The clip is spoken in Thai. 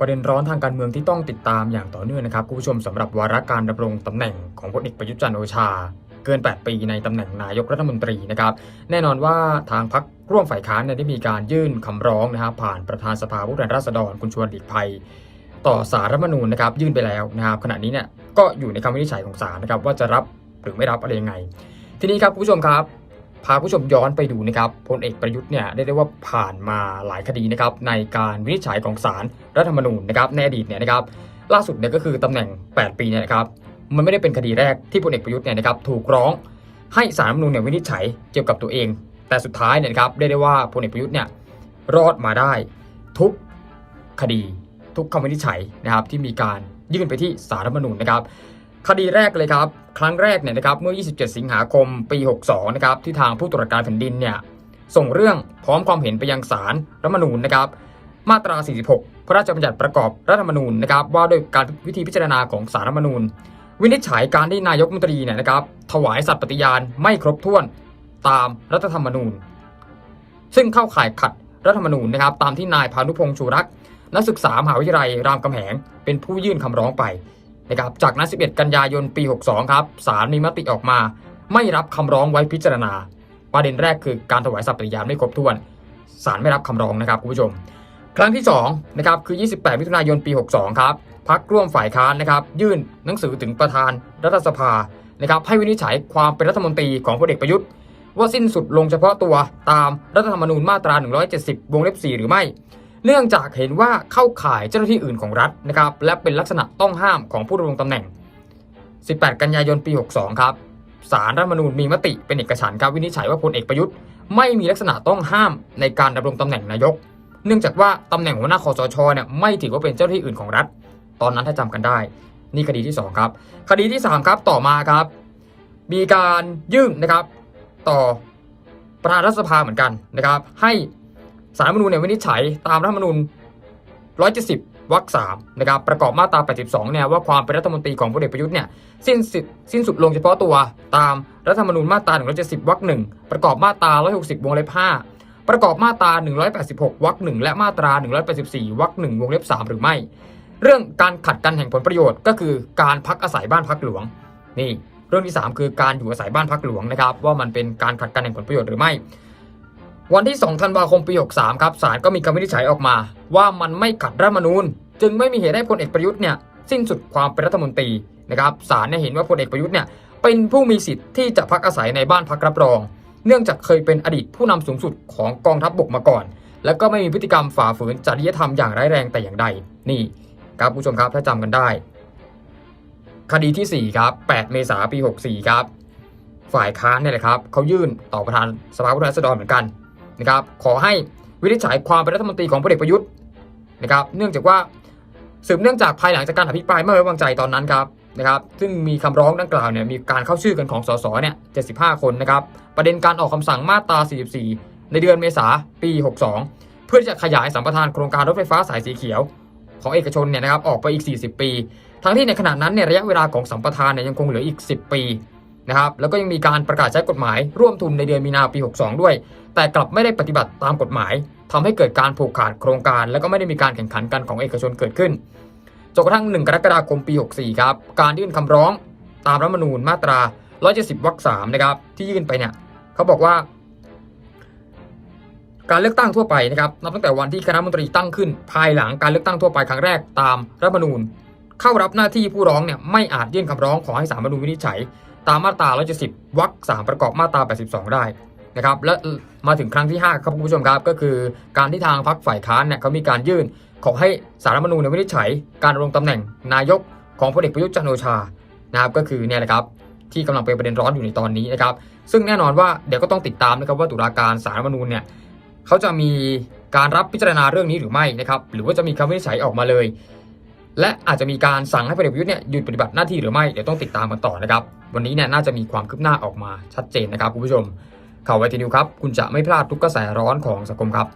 ประเด็นร้อนทางการเมืองที่ต้องติดตามอย่างต่อเนื่องนะครับคุณผู้ชมสำหรับวาระการดำรงตำแหน่งของพลเอกประยุทธ์จันทร์โอชา เกิน 8 ปีในตำแหน่งนายกรัฐมนตรีนะครับแน่นอนว่าทางพรรคร่วมฝ่ายค้านเนี่ยได้มีการยื่นคำร้องนะครับผ่านประธานสภาผู้แทนราษฎรคุณชวนหลีกภัย ต่อสารรัฐมนูญนะครับยื่นไปแล้วนะครับขณะนี้เนี่ยก็อยู่ในคำวินิจฉัยของศาลนะครับว่าจะรับหรือไม่รับอะไรยังไง ทีนี้ครับคุณผู้ชมครับ พาผู้ชมย้อนไปดูนะครับพลเอกประยุทธ์เนี่ยได้ได้ว่าผ่านมาหลายคดีนะครับในการวินิจฉัยของศาลรัฐธรรมนูญนะครับในอดีตเนี่ยนะครับล่าสุดเนี่ยก็คือตำแหน่ง 8 ปีเนี่ยนะครับมันไม่ได้เป็นคดีแรกที่พลเอกประยุทธ์เนี่ยนะครับถูกร้องให้ศาลรัฐธรรมนูญเนี่ยวินิจฉัยเกี่ยวกับตัวเอง แต่สุดท้ายเนี่ยนะครับได้ได้ว่าพลเอกประยุทธ์เนี่ยรอดมาได้ทุกคดี ทุกคำวินิจฉัยนะครับที่มีการยื่นไปที่สารรัฐธรรมนูญนะครับ คดีแรกเลยครับครั้งแรกเนี่ยนะครับเมื่อ 27 สิงหาคมปี 62 นะครับที่ทางผู้ตรวจการแผ่นดินเนี่ยส่งเรื่องพร้อมความเห็นไปยังศาลรัฐมนูญนะครับ มาตรา 46 พระราชบัญญัติประกอบรัฐธรรมนูญนะครับว่าด้วยการวิธีพิจารณาของสารรัฐมนูญ วินิจฉัยการที่นายกมนตรีเนี่ยนะครับถวายสัตย์ปฏิญาณไม่ครบถ้วนตามรัฐธรรมนูญ ซึ่งเข้าข่ายขัดรัฐธรรมนูญนะครับ ตามที่นายพานุพงษ์ชูรักนักศึกษามหาวิทยาลัยรามคำแหงเป็นผู้ยื่นคำร้องไป นะครับจากนั้น 11 กันยายนปี 62 ครับศาลมีมติออกมา ไม่รับคำร้องไว้พิจารณา ประเด็นแรกคือการถวายสัตย์ปฏิญาณไม่ครบถ้วนศาลไม่รับคำร้องนะครับคุณผู้ชม ครั้งที่2นะครับคือ 28 มิถุนายนปี 62 ครับพักร่วมฝ่ายค้านนะครับยื่นหนังสือถึงประธานรัฐสภานะครับให้วินิจฉัยความเป็นรัฐมนตรีของพลเอกประยุทธ์ ว่าสิ้นสุดลงเฉพาะตัวตามรัฐธรรมนูญมาตรา 170 วงเล็บ 4 หรือไม่ เนื่องจากเห็นว่าเข้าข่ายเจ้าหน้าที่อื่นของรัฐนะครับและเป็นลักษณะต้องห้ามของผู้ดำรงตำแหน่ง 18 กันยายนปี 62 ครับสารรัฐมนูญมีมติเป็นเอกฉันท์ครับวินิจฉัยว่าพลเอกประยุทธ์ไม่มีลักษณะต้องห้ามในการดำรงตำแหน่งนายก เนื่องจากว่าตำแหน่งหัวหน้าคอสชเนี่ยไม่ถือว่าเป็นเจ้าหน้าที่อื่นของรัฐ ตอนนั้นถ้าจำกันได้ นี่คดีที่ 2 ครับ คดีที่ 3 ครับต่อมาครับ มีการยื่นนะครับ ต่อประธานรัฐสภาเหมือนกันนะครับ ให้ สารรัฐธรรมนูญเนี่ยวินิจฉัยตามรัฐธรรมนูญ170วรรคสามนะครับประกอบมาตรา 82 เนี่ยว่าความเป็นรัฐมนตรีของพลเอกประยุทธ์เนี่ยสิ้นสุดสิ้นสุดลงเฉพาะตัวตามรัฐธรรมนูญมาตรา 170วรรคหนึ่งประกอบมาตรา 160 วงเล็บ 5 ประกอบมาตรา 186วรรคหนึ่งและมาตรา 184วรรคหนึ่งวงเล็บ 3 หรือไม่ เรื่องการขัดกันแห่งผลประโยชน์ ก็คือการพักอาศัยบ้านพักหลวงนี่เรื่องที่ 3 คือการอยู่อาศัยบ้านพักหลวงนะครับว่ามันเป็นการขัดกันแห่งผลประโยชน์หรือไม่ วันที่ 2 ธันวาคมปี 63 ครับศาลก็มีคำวินิจฉัยออกมา ว่ามันไม่ขัดรัฐมนูญ จึงไม่มีเหตุให้พลเอกประยุทธ์เนี่ยสิ้นสุดความเป็นรัฐมนตรีนะครับศาลเนี่ยเห็นว่าพลเอกประยุทธ์เนี่ยเป็นผู้มีสิทธิ์ที่จะพักอาศัยในบ้านพักรับรอง เนื่องจากเคยเป็นอดีตผู้นำสูงสุดของกองทัพบบกมาก่อน แล้วก็ไม่มีพฤติกรรมฝ่าฝืนจริยธรรมอย่างร้ายแรงแต่อย่างใด นี่ครับผู้ชมครับถ้าจำกันได้ คดีที่ 4 ครับ 8 เมษายนปี 64 ครับ ฝ่ายค้านเนี่ยแหละครับเขายื่นต่อประธานสภาผู้แทนราษฎรเหมือนกัน นะครับขอให้วินิจฉัยความเป็นรัฐมนตรีของพลเอกประยุทธ์นะครับเนื่องจากว่าสืบเนื่องจากภายหลังจากการอภิปรายไม่ไว้วางใจตอนนั้นครับนะครับซึ่งมีคำร้องดังกล่าวเนี่ยมีการเข้าชื่อกันของสสเนี่ย75 คนนะครับประเด็นการออกคำสั่งมาตรา 44 ในเดือนเมษาปี 62 เพื่อที่จะขยายสัมปทานโครงการรถไฟฟ้าสายสีเขียว ของเอกชนเนี่ยนะครับออกไปอีก 40 ปี ทั้งที่ในขณะนั้นเนี่ยระยะเวลาของสัมปทานเนี่ยยังคงเหลืออีก 10 ปี นะครับแล้วก็ยังมีการประกาศใช้กฎหมาย ร่วมทุนในเดือนมีนาปี 62 ด้วย แต่กลับไม่ได้ปฏิบัติตามกฎหมายทำให้เกิดการผูกขาดโครงการ แล้วก็ไม่ได้มีการแข่งขันกันของเอกชนเกิดขึ้นจนกระทั่ง 1 กรกฎาคมปี 64 ครับ การยื่นคำร้องตามรัฐมนูญมาตรา 170 วรรค 3 นะครับ ที่ยื่นไปเนี่ยเขาบอกว่า การเลือกตั้งทั่วไปนะครับนับตั้งแต่วันที่คณะมนตรีตั้งขึ้น ภายหลังการเลือกตั้งทั่วไปครั้งแรกตามรัฐมนูญ เข้ารับหน้าที่ผู้ร้องเนี่ยไม่อาจยื่นคำร้องขอให้ศารัฐธรรมนูญวินิจฉัย ตามมาตรา 170 วรรค3ประกอบมาตรา 82 ได้นะครับ และมาถึงครั้งที่ 5 ครับคุณผู้ชมครับ ก็คือการที่ทางพรรคฝ่ายค้านเนี่ยเขามีการยื่น ขอให้สารรัฐมนูญเนี่ยวินิจฉัย การดำรงตำแหน่งนายกของพลเอกประยุทธ์จันโอชานะครับก็คือเนี่ยแหละครับที่กำลังเป็นประเด็นร้อนอยู่ในตอนนี้นะครับ ซึ่งแน่นอนว่าเดี๋ยวก็ต้องติดตามนะครับว่าตุลาการสารรัฐธรรมนูญเนี่ยเขาจะมีการรับพิจารณาเรื่องนี้หรือไม่นะครับ หรือว่าจะมีคำวินิจฉัยออกมาเลย และอาจจะมีการสั่งให้พลเอกประยุทธ์เนี่ยหยุดปฏิบัติหน้าที่หรือไม่เดี๋ยวต้องติดตามกันต่อนะครับ วันนี้เนี่ยน่าจะมีความคืบหน้าออกมาชัดเจนนะครับคุณผู้ชมข่าวไวทีนิวครับ คุณจะไม่พลาดทุกกระแสร้อนของสังคมครับ